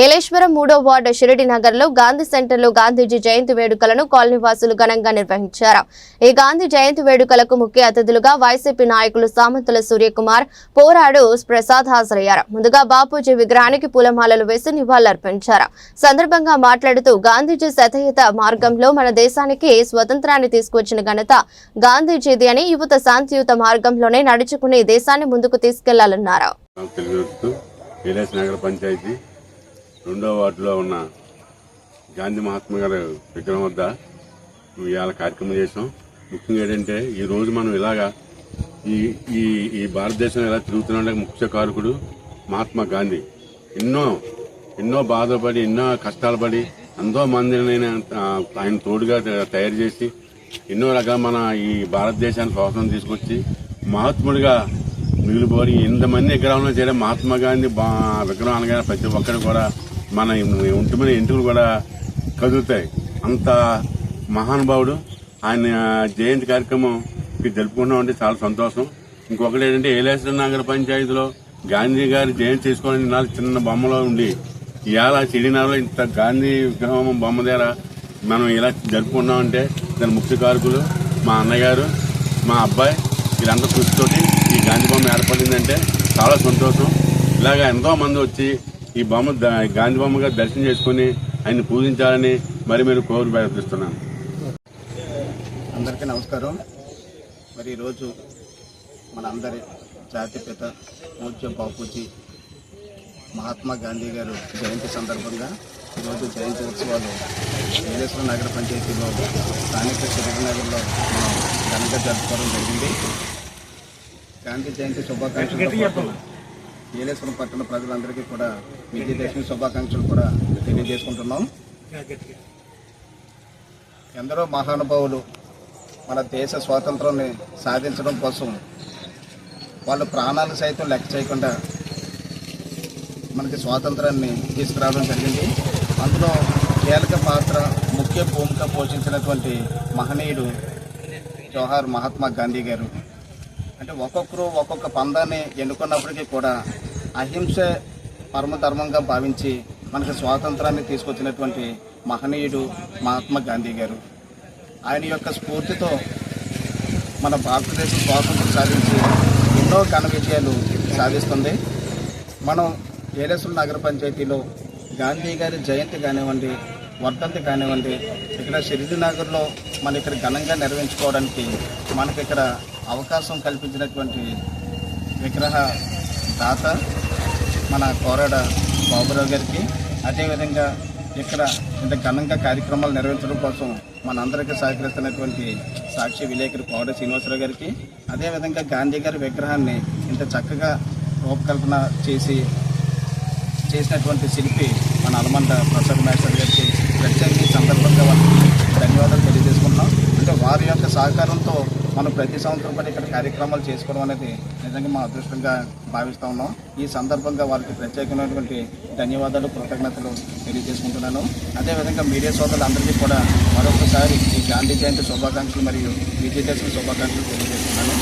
ఏలేశ్వరం మూడో వార్డు షిరిడి నగర్లో గాంధీ సెంటర్లో గాంధీజీ జయంతి వేడుకలను కాలనీవాసులు ఘనంగా నిర్వహించారు. ఈ గాంధీ జయంతి వేడుకలకు ముఖ్య అతిథులుగా వైసీపీ నాయకులు సామంతుల సూర్యకుమార్ పోరాడు ప్రసాద్ హాజరయ్యారు. ముందుగా బాపూజీ విగ్రహానికి పూలమాలలు వేసి నివాళులర్పించారు. సందర్భంగా మాట్లాడుతూ గాంధీజీ శతయుత మార్గంలో మన దేశానికి స్వతంత్రాన్ని తీసుకొచ్చిన ఘనత గాంధీజీది అని యువత శాంతియుత మార్గంలోనే నడుచుకుని దేశాన్ని ముందుకు తీసుకెళ్ళాలన్నారు. నగర పంచాయతీ రెండో వార్డులో ఉన్న గాంధీ మహాత్మా గారి విగ్రహం వద్ద ఇవాళ కార్యక్రమం చేసాం ముఖ్యంగా ఏంటంటే ఈ రోజు మనం ఇలాగా ఈ ఈ ఈ భారతదేశం ఎలా తిరుగుతున్నా ముఖ్య కారకుడు మహాత్మా గాంధీ. ఎన్నో ఎన్నో బాధపడి ఎన్నో కష్టాలు పడి ఎంతో మందిని ఆయన- తోడుగా తయారు చేసి ఎన్నో రకాల మన ఈ భారతదేశానికి స్వాతంత్రం తీసుకొచ్చి మహాత్ముడిగా మిగిలిపోయి ఇంతమంది విగ్రహంలో చేయడం మహాత్మా గాంధీ బా విగ్రహం అనగానే ప్రతి ఒక్కరు కూడా మన ఒంటి మీద కూడా కదులుతాయి. అంత మహానుభావుడు ఆయన జయంతి కార్యక్రమం జరుపుకుంటున్నాం అంటే చాలా సంతోషం. ఇంకొకటి ఏంటంటే ఏలేశ్వర నగర పంచాయతీలో గాంధీ గారి జయంతి చేసుకోవాలని నాలుగు చిన్న బొమ్మలో ఉండి ఇలా సిడినాలో ఇంత గాంధీ విగ్రహం బొమ్మ దగ్గర మనం ఇలా జరుపుకున్నామంటే దాని ముఖ్య కారకులు మా అన్నగారు మా అబ్బాయి వీళ్ళందరూ కృషితోటి ఈ గాంధీ బొమ్మ ఏర్పడిందంటే చాలా సంతోషం. ఇలాగా ఎంతో మంది వచ్చి ఈ బొమ్మ గాంధీ బొమ్మగా దర్శనం చేసుకుని ఆయన్ని పూజించాలని మరి మీరు కోరి ప్రయత్నిస్తున్నాను అందరికీ నమస్కారం. మరి ఈరోజు మన అందరి జాతిపిత పూజ్య బాపూజీ మహాత్మా గాంధీ గారు జయంతి సందర్భంగా ఈరోజు జయంతి ఉత్సవాలు నీలేశ్వరం నగర పంచాయతీలో స్థానిక చిరుగునగర్లో మనం ఘనంగా జరుపుకోవడం జరిగింది. గాంధీ జయంతి శుభాకాంక్షలతో పాటు నీలేశ్వరం పట్టణ ప్రజలందరికీ కూడా విజయదశమి శుభాకాంక్షలు కూడా తెలియజేసుకుంటున్నాం. ఎందరో మహానుభావులు మన దేశ స్వాతంత్రాన్ని సాధించడం కోసం వాళ్ళ ప్రాణాలు సైతం లెక్క చేయకుండా మనకి స్వాతంత్రాన్ని తీసుకురావడం జరిగింది. అందులో కీలక పాత్ర ముఖ్య భూమిక పోషించినటువంటి మహనీయుడు జవహర్ మహాత్మా గాంధీ గారు. అంటే ఒక్కొక్కరు ఒక్కొక్క పందాన్ని ఎన్నుకున్నప్పటికీ కూడా అహింస పరమధర్మంగా భావించి మనకు స్వాతంత్రాన్ని తీసుకొచ్చినటువంటి మహనీయుడు మహాత్మా గాంధీ గారు. ఆయన యొక్క స్ఫూర్తితో మన భారతదేశం స్వాతంత్రం సాధించి ఎన్నో ఘన విజయాలు సాధిస్తుంది. మనం ఏలేశ్వరం నగర పంచాయతీలో గాంధీ గారి జయంతి కానివ్వండి వర్ధంతి కానివ్వండి ఇక్కడ షిరిడినగర్లో మన ఇక్కడ ఘనంగా నిర్వహించుకోవడానికి మనకి ఇక్కడ అవకాశం కల్పించినటువంటి విగ్రహ దాత మన కోరాడ బాబురావు గారికి. అదేవిధంగా ఇక్కడ ఇంత ఘనంగా కార్యక్రమాలు నిర్వహించడం కోసం మనందరికీ సహకరిస్తున్నటువంటి సాక్షి విలేకరి కోడ శ్రీనివాసరావు గారికి. అదేవిధంగా గాంధీ గారి విగ్రహాన్ని ఇంత చక్కగా రూపకల్పన చేసి చేసినటువంటి శిల్పి మన అలమంట ప్రసాద్ మాస్టర్ గారికి ప్రత్యేక ఈ సందర్భంగా వారికి ధన్యవాదాలు తెలియజేసుకుంటున్నాం. అంటే వారి యొక్క సహకారంతో మనం ప్రతి సంవత్సరం కూడా ఇక్కడ కార్యక్రమాలు చేసుకోవడం అనేది నిజంగా మా అదృష్టంగా భావిస్తూ ఉన్నాం. ఈ సందర్భంగా వారికి ప్రత్యేకమైనటువంటి ధన్యవాదాలు కృతజ్ఞతలు తెలియజేసుకుంటున్నాను. అదేవిధంగా మీడియా సోదరులందరికీ కూడా మరొకసారి ఈ గాంధీ జయంతి శుభాకాంక్షలు మరియు విజయదశమి శుభాకాంక్షలు తెలియజేస్తున్నాను.